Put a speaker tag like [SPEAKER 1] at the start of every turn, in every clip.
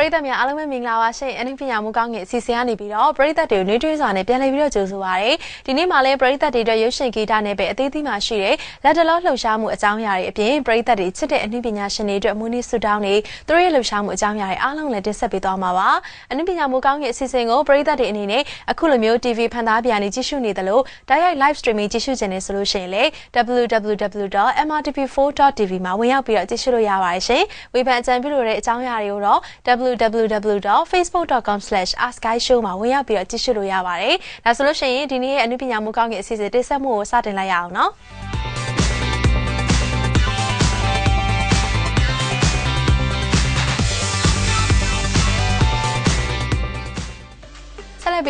[SPEAKER 1] ရိသတ်များအားလုံးပဲမင်္ဂလာပါရှင်အနုပညာမှုကောင်းငယ်အစီအစဉ်ကနေပြီးတော့ပရိသတ်တွေကိုနှွေးထွေးစွာနဲ့ပြန်လည်ပြီးတော့ကြိုဆိုပါရစေဒီနေ့မှာလည်းပရိသတ်တွေအတွက်ရုပ်ရှင်ဂီတနဲ့ပဲအသေးသေးမှရှိတဲ့လက်တလုံးလှုပ်ရှားမှုအကြောင်းအရာတွေအပြင်ပရိသတ်တွေချစ်တဲ့အနုပညာရှင်တွေအတွက်မွေးနေ့ဆုတောင်းနေသူတို့ရဲ့လှုပ်ရှားမှုအကြောင်းအရာတွေအားလုံးလည်းတင်ဆက်ပေးသွားမှာပါအနုပညာမှုကောင်းငယ်အစီအစဉ်ကိုပရိသတ်တွေအနေနဲ့အခုလိုမျိုး TV ဖန်သားပြန်နေကြည့်ရှုနေတယ်လို့တိုက်ရိုက် live streaming ကြည့်ရှုခြင်းနဲ့ဆိုလို့ရှိရင်လေ www.mrtv4.tv မှာဝင်ရောက်ပြီးတော့ကြည့်ရှုလို့ရပါတယ်ရှင်ဝေဖန်အကြံပြုလို့တဲ့အကြောင်းအရာတွေကိုတော့ www.facebook.com/askguyshow မှာဝင်ရောက်ပြီးတော့ကြည့်ရှုလို့ရပါတယ်။ဒါဆိုလို့ရှိရင်ဒီနေ့ရဲ့အနုပညာမှုကောင်းကင်အစီအစဉ်တိဆက်မှုကိုစတင်လိုက်ရအောင်နော်။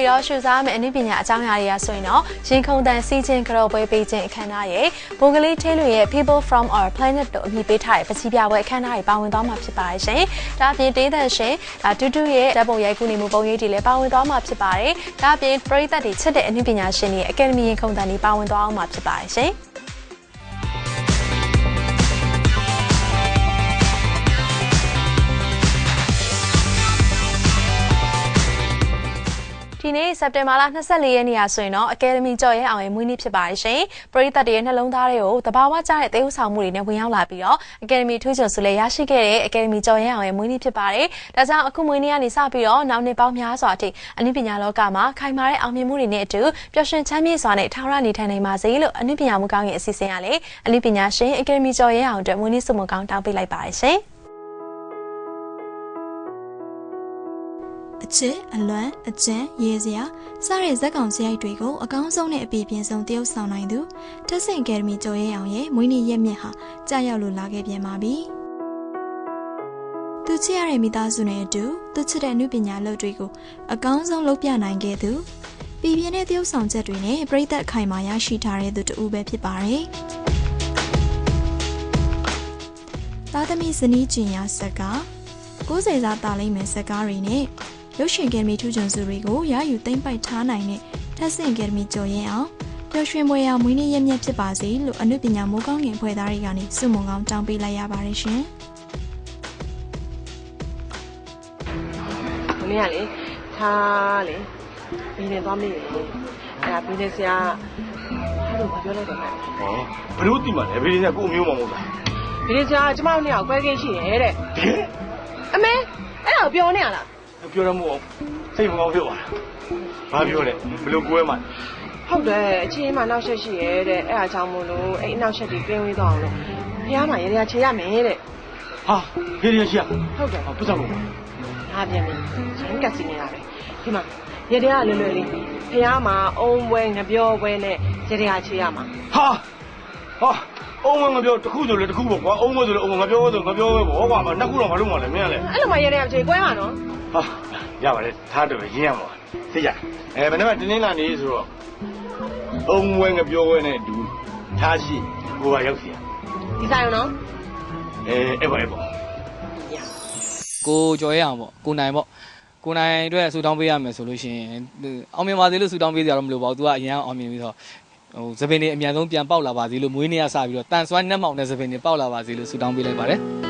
[SPEAKER 1] ပြီးတော့ရှုစားမယ့်အနည်းပညာအကြောင်းအရာတွေကဆိုရင်တော့ရင်ခုန်တန်စီးချင်းကြော်ပွဲပေးခြင်းအခမ်းအနားရဲ့ဘုံကလေးထဲလူရဲ့ People from our planet တို့အမည်ပေးထားတဲ့ပစီပြပွဲအခမ်းအနားတွေပါဝင်သွားမှာဖြစ်ပါတယ်ရှင်။ဒါအပြင်တေးသန့်ရှင်တူတူရဲ့ဓာတ်ပုံရိုက်ကူးနေမှုပုံရိပ်တွေလည်းပါဝင်သွားမှာဖြစ်ပါတယ်။ဒါအပြင်ပရိသတ်တွေချစ်တဲ့အနည်းပညာရှင်တွေအကယ်ဒမီရင်ခုန်တန်တွေပါဝင်သွားအောင်မှာဖြစ်ပါတယ်ရှင်။ ဒီနေ့စက်တင်ဘာလ24ရက်နေ့ရာဆိုရင်တော့ Academy ကြော်ရဲအောင်ရဲ့မွေးနေ့ဖြစ်ပါတယ်ရှင်။ပရိသတ်တွေရဲ့နှလုံးသားတွေကိုတဘာဝကျတဲ့သေဥဆောင်မှုတွေနဲ့ဝင်ရောက်လာပြီးတော့ Academy ထူးချွန်ဆုလည်းရရှိခဲ့တဲ့ Academy ကြော်ရဲအောင်ရဲ့မွေးနေ့ဖြစ်ပါတယ်။ဒါကြောင့်အခုမွေးနေ့ကနေစပြီးတော့နောက်နှစ်ပေါင်းများစွာအထိအနုပညာလောကမှာခိုင်မာတဲ့အောင်မြင်မှုတွေနဲ့အတူပျော်ရွှင်ချမ်းမြေ့စွာနဲ့ထောင်ရနေထိုင်နိုင်ပါစေလို့အနုပညာမှုကောင်းရဲ့အစီအစဉ်ကလည်းအနုပညာရှင် Academy ကြော်ရဲအောင်အတွက်မွေးနေ့ဆုမွန်ကောင်းတောင်းပေးလိုက်ပါတယ်ရှင်။
[SPEAKER 2] အချစ်အလွမ်းအကျန်းရေစရာစတဲ့ဇက်ကောင်စရိုက်တွေကိုအကောင်းဆုံးနဲ့အပြည့်ပြည့်စုံတရုပ်ဆောင်နိုင်သူတက်ဆင်အကယ်ဒမီကျော်ရဲအောင်ရဲ့မွေးနေ့ရက်မြင့်ဟာကြာရောက်လို့လာခဲ့ပြန်ပါပြီသူချစ်ရတဲ့မိသားစုနဲ့အတူသူချစ်တဲ့နုပညာလုပ်တွေကိုအကောင်းဆုံးလုပ်ပြနိုင်ခဲ့သူပြည်ပြင်းတဲ့တရုပ်ဆောင်ချက်တွေနဲ့ပြိသက်ခိုင်မာရရှိထားတဲ့သူတူပဲဖြစ်ပါတယ်သားသမီးဇနီးကျင်ရဆက်က90စားတာလိမ့်မယ်စက်ကားတွေနဲ့ ရုပ်ရှင်ကယ်မီထူးချွန်စုတွေကိုရယူသိမ့်ပိုက်ထားနိုင်တဲ့ထက်ဆင့်ကယ်မီကြော်ရင်အောင်ပျော်ရွှင်မွေရမွေးနေ့ရက်မြတ်ဖြစ်ပါစေလို့အနုပညာမိုးကောင်းငင်ဖွဲ့သားတွေကနေစုမုံကောင်းတောင်းပေးလိုက်ရပါတယ်ရှင်။
[SPEAKER 3] မင်းကလေထားလေဘီနေသွားမေးတယ်။အဲဘီနေဆရာအဲ့လိုပြောလိုက်တယ်မ။
[SPEAKER 4] ဟောဘလို့တိမှလဲဘေးကကိုမျိုးမမဟုတ်လား
[SPEAKER 3] ဘီနေဆရာကျမတို့နှစ်ယောက်ကွဲကင်းရှိရဲ့တဲ့
[SPEAKER 4] တကယ်။
[SPEAKER 3] အမေအဲ့ဒါကိုပြောနေရလား
[SPEAKER 4] ပြောရမို့စိတ်မကောင်းဖြစ်သွားတာဘာပြောလဲဘလို့ကွဲမှ။
[SPEAKER 3] ဟုတ်တယ်အချင်းမှနောက်ဆက်ရှိရဲ့တဲ့အဲ့ဒါကြောင့်မို့လို့အဲ့နောက်ဆက်တွေကင်းဝေးသွားအောင်လို့ဖះမှာရေရချေရမယ်တဲ့
[SPEAKER 4] ဟာဖေးရရှိရ။
[SPEAKER 3] ဟုတ်တယ်
[SPEAKER 4] ဟာပတ်စံလို့။
[SPEAKER 3] အားပြန်ပြီ။ရင်းကစီနေတာပဲ။ဒီမှာရေရလွယ်လွယ်လေးဖះမှာအုံပွဲငပြောပွဲနဲ့ရေရချေရမှာ
[SPEAKER 4] ဟာဟာအုံးမငါပြောတခုဆိုလေတခုပေါ့ကွာအုံးမဆိုလေအုံးငါပြောဆိုငါပြောပဲပေါ့ကွာမနှစ်ခုတော့မလုပ်မှလည်းမင်းကလည်း။
[SPEAKER 3] အဲ့လိုမှရေရချေကွဲမှာနော်
[SPEAKER 4] ဟာရပါတယ်ထားတယ်ရင်းရမှာသိကြအဲဘယ်နဲ့မှတင်းင်းလာနေဆိုတော့အုံးဝဲငါပြောဝဲနဲ့ဒူထားရှိကိုကရောက်စီရ။
[SPEAKER 3] ဒီဆိုင်နော်
[SPEAKER 4] အဲအဲ့ပါအဲ့ပါ
[SPEAKER 5] ကိုကြော်ရအောင်ပေါ့ကိုနိုင်ပေါ့ကိုနိုင်အတွက်ဆူတောင်းပေးရမယ်ဆိုလို့ရှိရင်အောင်မြင်ပါစေလို့ဆူတောင်းပေးကြတော့မလို့ပါဘူး तू ကအရင်အောင်မြင်ပြီးတော့ဟိုသပင်တွေအမြန်ဆုံးပြန်ပေါက်လာပါစေလို့မွေးနေ့ကစပြီးတော့တန်ဆွမ်းနှက်မောင်တဲ့သပင်တွေပေါက်လာပါစေလို့ဆူတောင်းပေးလိုက်ပါတယ်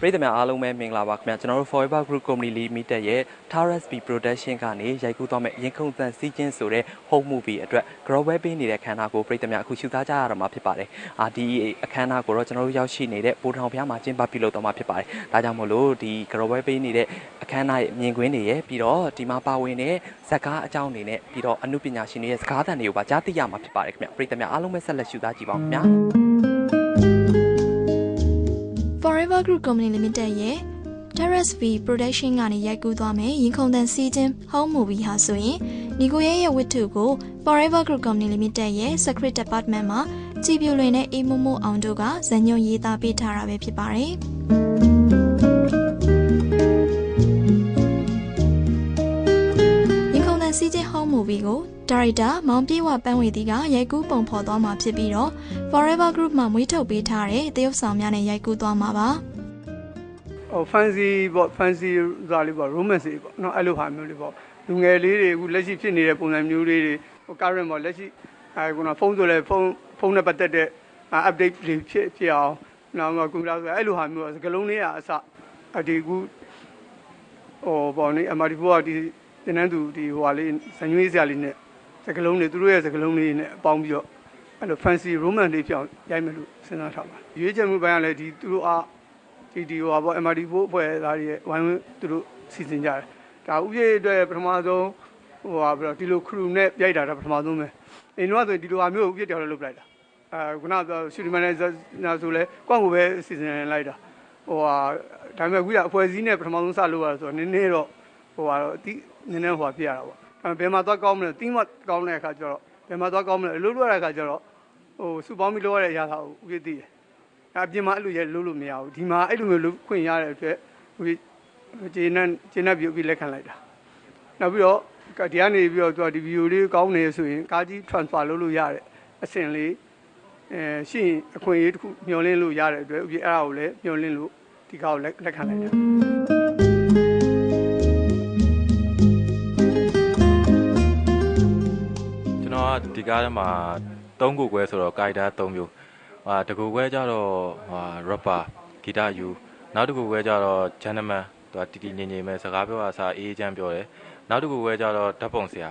[SPEAKER 6] ပရိသတ်များအားလုံးပဲမင်္ဂလာပါခင်ဗျာကျွန်တော်တို့ Forever Group Company Limited ရဲ့ Taurus B Production ကနေရိုက်ကူးသွားမဲ့ရင်ခုန်တန်စီးချင်းဆိုတဲ့ home movie အတွက် grow web ပေးနေတဲ့ခန်းနာကိုပရိသတ်များအခုရှုသားကြရတော့မှာဖြစ်ပါတယ်။အာဒီအခမ်းအနားကိုတော့ကျွန်တော်တို့ရောက်ရှိနေတဲ့ပိုထောင်ဖျားမှာကျင်းပပြုလုပ်တော့မှာဖြစ်ပါတယ်။ဒါကြောင့်မို့လို့ဒီ grow web ပေးနေတဲ့အခမ်းအနားရဲ့မြင်ကွင်းတွေရဲ့ပြီးတော့ဒီမှာပါဝင်တဲ့ဇာတ်ကားအကြောင်းတွေနဲ့ပြီးတော့အမှုပညာရှင်တွေရဲ့စကားသံတွေကိုပါကြားသိရမှာဖြစ်ပါတယ်ခင်ဗျာပရိသတ်များအားလုံးပဲဆက်လက်ရှုသားကြည့်ပါဦးခင်ဗျာ။
[SPEAKER 2] Forever Group Company Limited ရဲ့ Terrace V Production ကနေရိုက်ကူးသွားမယ်ရင်ခုန်တန်စီးချင်း Home Movie ဟာဆိုရင်နီကိုရဲရဲ့ဝတ္ထုကို Forever Group Company Limited ရဲ့ Secret Department မှာကြည်ပြိုလွင်တဲ့အေးမို့မို့အောင်တို့ကဇာညွန်ရေးသားပေးထားတာပဲဖြစ်ပါတယ်။ ရင်ခုန်တန်စီးချင်း Home Movie Movie ကိုဒါရိုက်တာမောင်ပြေဝပန်းဝေတီကရိုက်ကူးပုံဖော်သွားမှာဖြစ်ပြီးတော့ Forever Group မှမွေးထုတ်ပေးထားတဲ့တရုတ်ဆောင်များနဲ့ရိုက်ကူးသွားမှာပါ
[SPEAKER 7] ဟို fancy ပေါ့ fancy ဆိုတာလေးပေါ့ romance တွေပေါ့နော်အဲ့လိုဟာမျိုးလေးပေါ့လူငယ်လေးတွေအခုလက်ရှိဖြစ်နေတဲ့ပုံစံမျိုးလေးတွေဟို current ပေါ့လက်ရှိအဲခုနဖုန်းဆိုလဲဖုန်းဖုန်းနဲ့ပတ်သက်တဲ့ update တွေဖြစ်ဖြစ်အောင်နောက်မှကွန်ပျူတာဆိုအဲ့လိုဟာမျိုးစကလုံးလေးကအစအဒီကူဟိုပေါ့နေ MRT4 ကဒီ တင်နန်းသူဒီဟိုဟာလေးဇညွေးစရာလေးနဲ့စကလုံးလေးသူတို့ရဲ့စကလုံးလေးနဲ့ပေါင်းပြီးတော့အဲ့လို fancy romance လေးပြောင်းရိုက်မယ်လို့စဉ်းစားထားပါရွေးချယ်မှုပိုင်းကလည်းဒီသူတို့အားဒီဒီဟိုပါပေါ့ MRD4 အဖွဲ့သားတွေရဲ့ဝိုင်းဝန်းသူတို့စီစဉ်ကြတယ်ဒါဥပဒေအတွက်ပထမဆုံးဟိုပါပြီးတော့ဒီလို crew နဲ့ရိုက်တာဒါပထမဆုံးပဲအင်းတော့ဆိုဒီလိုဟာမျိုးကိုဥပဒေတော်လုပ်လိုက်တာအဲခုနကပြောရှူတီမန်နေဂျာနာဆိုလဲကွန့်ကိုပဲစီစဉ်လိုက်တာဟိုဟာဒါပေမဲ့ခုကအဖွဲ့အစည်းနဲ့ပထမဆုံးစလုပ်ရဆိုတော့နည်းနည်းတော့ဟိုဟာတော့အတိ နည်းနည်းဟိုဟာပြရတာပေါ့အဲဘယ်မှာသွားကောင်းမလဲတီးမကောင်းတဲ့အခါကျတော့ဘယ်မှာသွားကောင်းမလဲအလုပ်လုပ်ရတဲ့အခါကျတော့ဟိုစုပေါင်းပြီးလုပ်ရတဲ့အရာသာကိုဥပဒေတည်တယ်အပြင်မှာအဲ့လိုရဲလုပ်လို့မရဘူးဒီမှာအဲ့လိုမျိုးလုပ်ခွင့်ရတဲ့အတွက်ဟိုဂျင်းနဲ့ဂျင်းနဲ့ပြုတ်ပြီးလက်ခံလိုက်တာနောက်ပြီးတော့ဒီကနေပြီးတော့သူကဒီဗီဒီယိုလေးကောင်းနေဆိုရင်ကားကြီး transfer လုပ်လို့ရတဲ့အဆင့်လေးအဲရှိရင်အခွင့်အရေးတစ်ခုမျှော်လင့်လို့ရတဲ့အတွက်ဥပ္ပအဲ့ဒါကိုလည်းမျှော်လင့်လို့ဒီကားကိုလက်ခံလိုက်တ
[SPEAKER 8] ဒီကားထဲမှာ၃ခုခွဲဆိုတော့ကာရီတာ၃မျိုးဟာတကူခွဲကြတော့ဟာ rapper ဂီတယူနောက်တစ်ခုခွဲကြတော့ gentleman သူကတီတီငင်ငင်ပဲစကားပြောတာစားအေးချမ်းပြောတယ်နောက်တစ်ခုခွဲကြတော့ဓာတ်ပုံဆရာ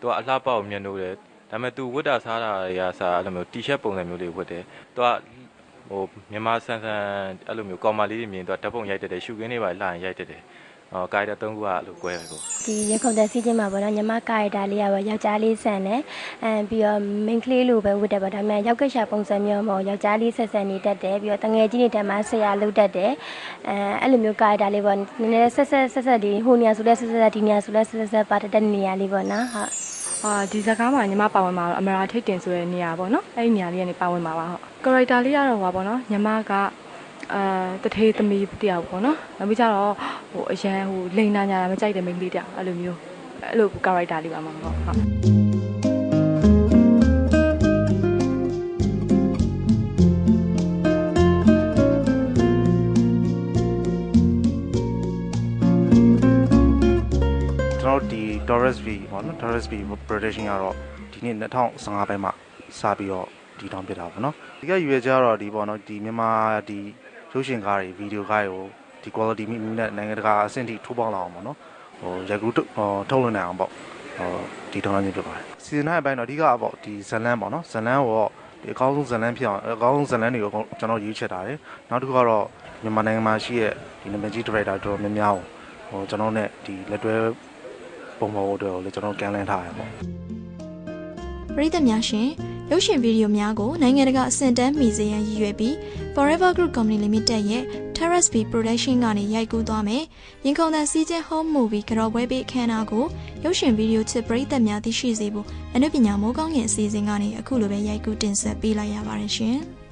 [SPEAKER 8] သူကအလှပေါက်မြင်လို့တယ်ဒါပေမဲ့သူဝတ်တာစားတာတွေကစားအဲ့လိုမျိုး T-shirt ပုံစံမျိုးလေးဝတ်တယ်သူကဟိုမြန်မာဆန်ဆန်အဲ့လိုမျိုးကောင်မလေးတွေမြင်သူကဓာတ်ပုံရိုက်တတ်တယ်ရှူခင်းတွေပါလှရင်ရိုက်တတ်တယ် ဟောကာရီတာ၃ခုကအဲ့လိုကွဲတယ်ကို
[SPEAKER 9] ဒီရခုံတဲ့စီးချင်းမှာပေါ့နော်ညီမကာရီတာလေးကပေါ့ယောက်ျားလေးဆန်တယ်အဲပြီးတော့မိန်းကလေးလိုပဲဝတ်တယ်ပေါ့ဒါပေမဲ့ရောက်ကရှာပုံစံမျိုးမဟုတ်ယောက်ျားလေးဆက်ဆက်နေတတ်တယ်ပြီးတော့တငယ်ချင်းတွေတက်မှာဆရာလုပ်တတ်တယ်အဲအဲ့လိုမျိုးကာရီတာလေးပေါ့နည်းနည်းဆက်ဆက်ဆက်ဆက်ဒီဟိုနေရာဆိုလဲဆက်ဆက်ဒီနေရာဆိုလဲဆက်ဆက်ပါတတ်တဲ့နေရာလေးပေါ့နော်ဟုတ်
[SPEAKER 10] အာဒီဇာတ်ကားမှာညီမပါဝင်မှာတော့အမရာထိတ်တင်ဆိုတဲ့နေရာပေါ့နော်အဲ့ဒီနေရာလေးကနေပါဝင်မှာပါဟုတ်ကာရိုက်တာလေးကတော့ဟောပါနော်ညီမကအာတထေးသမီးတယောက်ပေါ့နော်နောက်ပြီးကြတော့ ဟိုအရန်ဟိုလိန်နာညာမကြိုက်တဲ့မိန်းကလေးတယောက်အဲ့လိုမျိုးအဲ့လိုကာရိုက်တာလေးပါမှာဟုတ်ဟုတ်
[SPEAKER 11] ကျွန်တော်တို့ဒီ Taurus V ပေါ့နော် Taurus V production ကတော့ဒီနေ့2015ပိုင်းမှာစပြီးတော့ဒီတောင်းပြတာပေါ့နော်ဒီကရွေကြတော့ဒီပေါ့နော်ဒီမြန်မာဒီရုပ်ရှင်ကားတွေဗီဒီယိုကားတွေကို ဒီ quality မြင့်မြင့်နဲ့နိုင်ငံတကာအဆင့်ထိထိုးပေါက်လာအောင်ပေါ့နော်ဟိုရိုက်ကူးထုတ်ဟိုထုတ်လွှင့်နိုင်အောင်ပေါ့ဟိုဒီတောင်းခြင်းဖြစ်ပါတယ်စီဇန်9အပိုင်းတော့အဓိကပေါ့ဒီဇလန်းပေါ့နော်ဇလန်းကိုဒီအကောင်းဆုံးဇလန်းဖြစ်အောင်အကောင်းဆုံးဇလန်းတွေကိုကျွန်တော်ရွေးချယ်ထားတယ်နောက်တစ်ခုကတော့မြန်မာနိုင်ငံမှာရှိတဲ့ဒီနာမည်ကြီး director တော်တော်များများကိုဟိုကျွန်တော်နဲ့ဒီလက်တွဲပုံပေါ်တို့ကိုလည်းကျွန်တော်ကန်လန်းထားရပေါ့
[SPEAKER 2] ပရိသတ်များရှင်ရုပ်ရှင်ဗီဒီယိုများကိုနိုင်ငံတကာအဆင့်တန်းမီဇီယံရည်ရွယ်ပြီး Forever Group Company Limited ရဲ့ Terrace B Production ကနေရိုက်ကူးသွားမယ်။ရင်ခုန်တဲ့စီးကျင်း Home Movie ကြော်ပွဲပေးအခမ်းအနားကိုရုပ်ရှင်ဗီဒီယိုချစ်ပရိသတ်များသိရှိစေဖို့အနုပညာမိုးကောင်းကင်အစီအစဉ်ကနေအခုလိုပဲရိုက်ကူးတင်ဆက်ပေးလိုက်ရပါတယ်ရှင်။